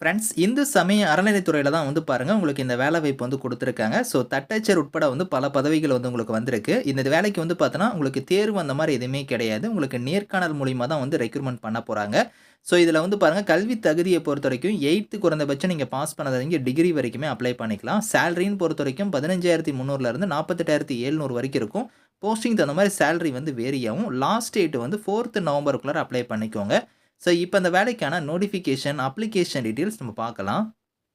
Friends Hindu சமய அறநிலைத்துறையில் தான் வந்து பாருங்கள் உங்களுக்கு இந்த வேலை வாய்ப்பு வந்து கொடுத்துருக்காங்க. ஸோ தட்டச்சர் உட்பட வந்து பல பதவிகள் வந்து உங்களுக்கு வந்திருக்கு. இந்த வேலைக்கு வந்து பார்த்தோன்னா உங்களுக்கு தேர்வு அந்த மாதிரி எதுவுமே கிடையாது. உங்களுக்கு நேர்காணல் மூலிமா தான் வந்து ரெக்ரூட்மெண்ட் பண்ண போகிறாங்க ஸோ இதில் வந்து பாருங்கள் கல்வி தகுதியை பொறுத்த வரைக்கும் எயித்து குறைந்தபட்சம் நீங்கள் பாஸ் பண்ணதை டிகிரி வரைக்குமே அப்ளை பண்ணிக்கலாம். சேலரின்னு பொறுத்த வரைக்கும் பதினஞ்சாயிரத்தி முந்நூறுலேருந்து நாற்பத்தெட்டாயிரத்தி எழுநூறு வரைக்கும் இருக்கும். போஸ்டிங் தகுந்த மாதிரி சேலரி வந்து வேரியாகும் லாஸ்ட் டேட் வந்து ஃபோர்த்து நவம்பருக்குள்ளே அப்ளை பண்ணிக்கோங்க. ஸோ இப்போ அந்த வேலைக்கான நோட்டிஃபிகேஷன் அப்ளிகேஷன் டீட்டெயில்ஸ் நம்ம பார்க்கலாம்.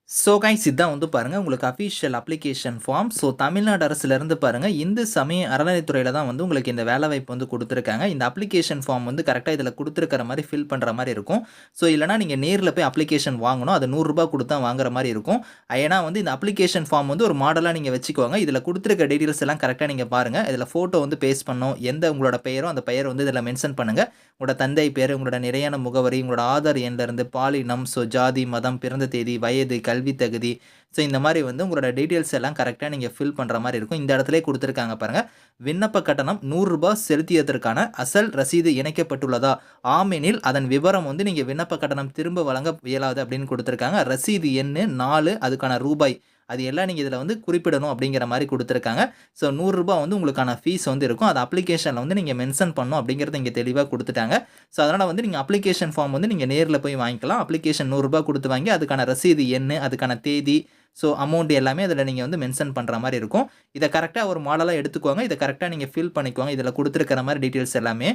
ஸோ கைஸ் இதான் வந்து பாருங்கள் உங்களுக்கு official application form so Tamil Nadu அரசுலேருந்து பாருங்கள் இந்து சமய அறநிலைத்துறையில் தான் வந்து உங்களுக்கு இந்த வேலை வாய்ப்பு வந்து கொடுத்துருக்காங்க. இந்த அப்ளிகேஷன் ஃபார்ம் வந்து கரெக்டாக இதில் கொடுத்துருக்கிற மாதிரி ஃபில் பண்ணுற மாதிரி இருக்கும். ஸோ இல்லைனா நீங்கள் நேரில் போய் அப்ளிகேஷன் வாங்கணும் அது நூறுரூபா கொடுத்தா வாங்குற மாதிரி இருக்கும். ஏன்னா வந்து இந்த அப்ளிகேஷன் ஃபார்ம் வந்து ஒரு மாடலாக நீங்கள் வச்சுக்கோங்க. இதில் கொடுத்துருக்க டீட்டெயில்ஸ் எல்லாம் கரெக்டாக நீங்கள் பாருங்கள் இதில் ஃபோட்டோ வந்து பேஸ்ட் பண்ணணும். எந்த உங்களோட பெயரோ அந்த பெயர் வந்து இதில் மென்ஷன் பண்ணுங்கள் உங்களோட தந்தை பேர் உங்களோட நிறையான முகவரி உங்களோட ஆதார் எண்ணிலிருந்து பாலினம் ஸோ ஜாதி மதம் பிறந்த தேதி வயது கல்வி தகுதி. ஸோ இந்த மாதிரி வந்து உங்களோட டீட்டெயில்ஸ் எல்லாம் கரெக்டாக நீங்கள் ஃபில் பண்ணுற மாதிரி இருக்கும். இந்த இடத்துல கொடுத்துருக்காங்க பாருங்கள் விண்ணப்ப கட்டணம் நூறுரூபா செலுத்தியதற்கான அசல் ரசீது இணைக்கப்பட்டுள்ளதா? ஆமெனில் அதன் விவரம் வந்து நீங்கள் விண்ணப்ப கட்டணம் திரும்ப வழங்க இயலாது அப்படின்னு கொடுத்துருக்காங்க. ரசீது எண்ணு நாலு அதுக்கான ரூபாய் அது எல்லாம் நீங்கள் இதில் வந்து குறிப்பிடணும் அப்படிங்கிற மாதிரி கொடுத்துருக்காங்க. ஸோ நூறுரூபா வந்து உங்களுக்கான ஃபீஸ் வந்து இருக்கும். அது அப்ளிகேஷனில் வந்து நீங்கள் மென்ஷன் பண்ணணும் அப்படிங்கிறத இங்கே தெளிவாக கொடுத்துட்டாங்க. ஸோ அதனால் வந்து நீங்கள் அப்ளிகேஷன் ஃபார்ம் வந்து நீங்கள் நேரில் போய் வாங்கிக்கலாம். அப்ளிகேஷன் நூறுரூபா கொடுத்து வாங்கி அதுக்கான ரசீது என்ன அதுக்கான தேதி ஸோ அமௌண்ட் எல்லாமே அதில் நீங்கள் வந்து மென்ஷன் பண்ணுற மாதிரி இருக்கும். இதை கரெக்டாக ஒரு மாடலாக எடுத்துக்கோங்க. இதை கரெக்டாக நீங்கள் ஃபில் பண்ணிக்கோங்க. இதில் கொடுத்துருக்கிற மாதிரி டீட்டெயில்ஸ் எல்லாமே.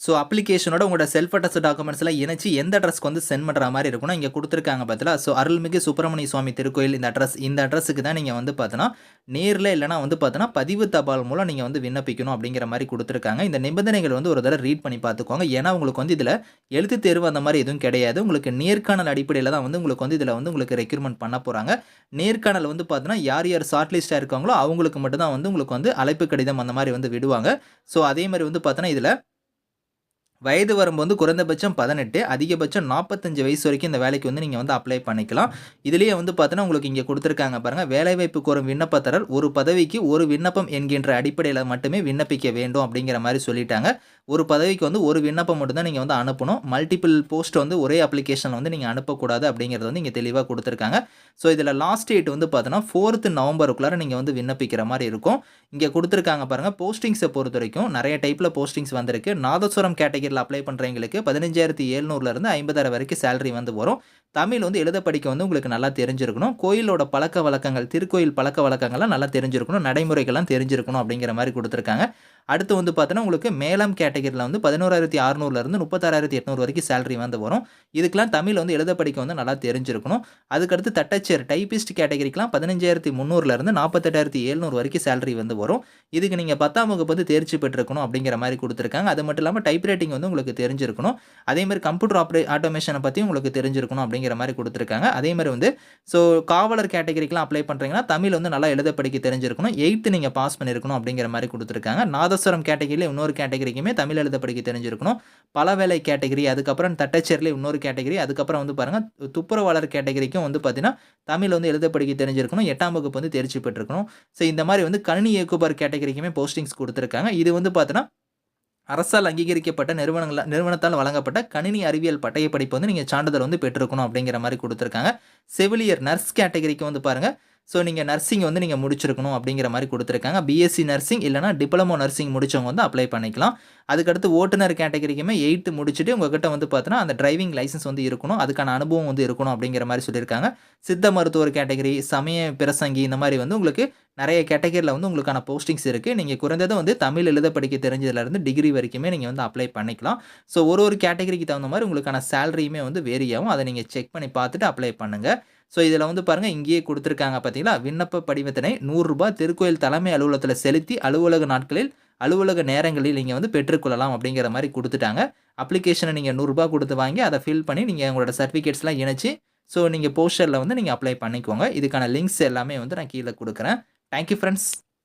ஸோ அப்ளிகேஷனோட உங்களோட செல்ஃப் அட்ரஸ் டாக்குமெண்ட்ஸ்லாம் இணைச்சி எந்த அட்ரஸ்க்கு வந்து சென்ட் பண்ணுற மாதிரி இருக்கும்னா இங்கே கொடுத்துருக்காங்க பார்த்தீங்களா ஸோ அருள்மிகு சுப்பிரமணிய சுவாமி திருக்கோயில் இந்த அட்ரஸ் இந்த அட்ரஸுக்கு தான் நீங்கள் வந்து பார்த்தோன்னா நேரில் இல்லைனா வந்து பார்த்தோன்னா பதிவு தபால் மூலம் நீங்கள் வந்து விண்ணப்பிக்கணும் அப்படிங்கிற மாதிரி கொடுத்துருக்காங்க. இந்த நிபந்தனைகள் வந்து ஒரு தடவை ரீட் பண்ணி பார்த்துக்கோங்க. ஏன்னா உங்களுக்கு வந்து இதில் எழுத்து தேர்வு அந்த மாதிரி எதுவும் கிடையாது. உங்களுக்கு நேர்காணல் அடிப்படையில் தான் வந்து உங்களுக்கு வந்து இதில் வந்து உங்களுக்கு ரெக்யூர்மெண்ட் பண்ண போகிறாங்க நேர்காணல் வந்து பார்த்தோன்னா யார் யார் ஷார்ட் லிஸ்ட்டாக இருக்காங்களோ அவங்களுக்கு மட்டும் தான் வந்து உங்களுக்கு வந்து அழைப்பு கடிதம் அந்த மாதிரி வந்து விடுவாங்க. ஸோ அதே மாதிரி வந்து பார்த்தோன்னா இதில் வயது வரம்பு வந்து குறைந்தபட்சம் பதினெட்டு அதிகபட்சம் நாற்பத்தஞ்சு வயசு வரைக்கும் இந்த வேலைக்கு வந்து நீங்கள் வந்து அப்ளை பண்ணிக்கலாம். இதுலேயே வந்து பார்த்தோன்னா உங்களுக்கு இங்கே கொடுத்துருக்காங்க பாருங்கள் வேலைவாய்ப்பு கோரும் விண்ணப்பத்தரல் ஒரு பதவிக்கு ஒரு விண்ணப்பம் என்கின்ற அடிப்படையில் மட்டுமே விண்ணப்பிக்க வேண்டும் அப்படிங்கிற மாதிரி சொல்லிட்டாங்க. ஒரு பதவிக்கு வந்து ஒரு விண்ணப்பம் மட்டும்தான் நீங்கள் வந்து அனுப்பணும். மல்டிபிள் போஸ்ட் வந்து ஒரே அப்ளிகேஷனில் வந்து நீங்கள் அனுப்பக்கூடாது அப்படிங்கிறது வந்து இங்கே தெளிவாக கொடுத்துருக்காங்க. ஸோ இதில் லாஸ்ட் டேட் வந்து பார்த்தோன்னா ஃபோர்த்து நவம்பருக்குள்ளார நீங்கள் வந்து விண்ணப்பிக்கிற மாதிரி இருக்கும். இங்கே கொடுத்துருக்காங்க பாருங்கள் போஸ்டிங்ஸை பொறுத்த வரைக்கும் நிறைய டைப்பில் போஸ்டிங்ஸ் வந்திருக்கு. நாதஸ்வரம் கேட்டகரியில் அப்ளை பண்ணுறவங்களுக்கு பதினஞ்சாயிரத்தி எழுநூறுலேருந்து ஐம்பதாயிரம் வரைக்கும் சேலரி வந்து வரும். தமிழ் வந்து எழுத படிக்க வந்து உங்களுக்கு நல்லா தெரிஞ்சிருக்கணும். கோயிலோட பழக்க வழக்கங்கள் திருக்கோயில் பழக்க வழக்கங்கள்லாம் நல்லா தெரிஞ்சிருக்கணும். நடைமுறைகள்லாம் தெரிஞ்சிருக்கணும் அப்படிங்கிற மாதிரி கொடுத்துருக்காங்க. அடுத்து வந்து பார்த்தோன்னா உங்களுக்கு மேலம் கேட்டகரியில் வந்து பதினோராயிரத்தி அறுநூறுலேருந்து முப்பத்தாறாயிரத்தி எட்நூறு வரைக்கும் சேலரி வந்து வரும். இதுக்கெலாம் தமிழ் வந்து எழுத படிக்க வந்து நல்லா தெரிஞ்சிருக்கணும். அதுக்கடுத்து தட்டச்சேர் டைபிஸ்ட் கேட்டகரிக்கெலாம் பதினஞ்சாயிரத்தி முந்நூறுலேருந்து நாற்பத்தெட்டாயிரத்தி எழுநூறு வரைக்கும் சேலரி வந்து வரும். இதுக்கு நீங்கள் பத்தாம் வகுப்பு வந்து தேர்ச்சி பெற்றிருக்கணும் அப்படிங்கிற மாதிரி கொடுத்துருக்காங்க. அது மட்டும் இல்லாமல் டைப் ரைட்டிங் வந்து உங்களுக்கு தெரிஞ்சிருக்கணும். அதேமாதிரி கம்ப்யூட்டர் ஆப்ரே ஆட்டோமேஷனை பற்றியும் உங்களுக்கு தெரிஞ்சிருக்கணும் அப்படிங்கிற மாதிரி கொடுத்துருக்காங்க. அதே மாதிரி வந்து ஸோ காவலர் கேட்டகரிக்கெலாம் அப்ளை பண்ணுறீங்கன்னா தமிழ் வந்து நல்லா எழுத படிக்க தெரிஞ்சிருக்கணும். எயித்து நீங்கள் பாஸ் பண்ணியிருக்கணும் அப்படிங்கிற மாதிரி கொடுத்துருக்காங்க. நாதஸ்வரம் கேட்டகரியில் இன்னொரு கேட்டகரிக்குமே தமிழ் எழுத படிக்க தெரிஞ்சிருக்கணும். பல வேலை கேட்டகரி அதுக்கப்புறம் தட்டச்சேரில் இன்னொரு கேட்டகரி அதுக்கப்புறம் வந்து பாருங்கள் துப்புரவாளர் கேட்டகரிக்கும் வந்து பார்த்தீங்கன்னா தமிழ் வந்து எழுத படிக்க தெரிஞ்சிருக்கணும். எட்டாம் வகுப்பு வந்து தேர்ச்சி பெற்றிருக்கணும். ஸோ இந்த மாதிரி வந்து கணினி இயக்குபர் கேட்டகரிக்குமே போஸ்டிங்ஸ் கொடுத்துருக்காங்க. இது வந்து பார்த்தீங்கன்னா அரசால் அங்கீகரிக்கப்பட்ட நிறுவனங்கள் நிறுவனத்தால் வழங்கப்பட்ட கணினி அறிவியல் பட்டய படிப்பு வந்து நீங்கள் சான்றிதழ் வந்து பெற்றிருக்கணும் அப்படிங்கிற மாதிரி கொடுத்துருக்காங்க. செவிலியர் நர்ஸ் கேட்டகரிக்கு வந்து பாருங்கள் ஸோ நீங்கள் நர்சிங் வந்து நீங்கள் முடிச்சிருக்கணும் அப்படிங்கிற மாதிரி கொடுத்துருக்காங்க. பிஎஸ்சி நர்சிங் இல்லைனா டிப்ளமோ நர்சிங் முடிச்சவங்க வந்து அப்ளை பண்ணிக்கலாம். அதுக்கடுத்து ஓட்டுநர் கேட்டகரிக்குமே எயித்து முடிச்சுட்டு உங்ககிட்ட வந்து பார்த்தோன்னா அந்த டிரைவிங் லைசன்ஸ் வந்து இருக்கணும். அதுக்கான அனுபவம் வந்து இருக்கணும் அப்படிங்கிற மாதிரி சொல்லியிருக்காங்க. சித்த மருத்துவர் கேட்டகரி சமய பிரசங்கி இந்த மாதிரி வந்து உங்களுக்கு நிறைய கேட்டகரியில் வந்து உங்களுக்கான போஸ்டிங்ஸ் இருக்குது நீங்கள் குறைந்தது வந்து தமிழ் எழுத படிக்க தெரிஞ்சதுலேருந்து டிகிரி வரைக்குமே நீங்கள் வந்து அப்ளை பண்ணிக்கலாம். ஸோ ஒரு ஒரு கேட்டகரிக்கு தகுந்த மாதிரி உங்களுக்கான சேலரியுமே வந்து வேரியாகும் அதை நீங்கள் செக் பண்ணி பார்த்துட்டு அப்ளை பண்ணுங்கள் ஸோ இதில் வந்து பாருங்கள் இங்கேயே கொடுத்துருக்காங்க பார்த்தீங்களா விண்ணப்ப படிவத்தினை நூறுரூபா திருக்கோயில் தலைமை அலுவலகத்தில் செலுத்தி அலுவலக நாட்களில் அலுவலக நேரங்களில் நீங்கள் வந்து பெற்றுக்கொள்ளலாம் அப்படிங்கிற மாதிரி கொடுத்துட்டாங்க. அப்ளிகேஷனை நீங்கள் நூறுரூபா கொடுத்து வாங்கி அதை ஃபில் பண்ணி நீங்கள் உங்களோட சர்டிஃபிகேட்ஸ்லாம் இணைச்சி ஸோ நீங்கள் போஸ்டரில் வந்து நீங்கள் அப்ளை பண்ணிக்கோங்க. இதுக்கான லிங்க்ஸ் எல்லாமே வந்து நான் கீழே கொடுக்குறேன். Thank you friends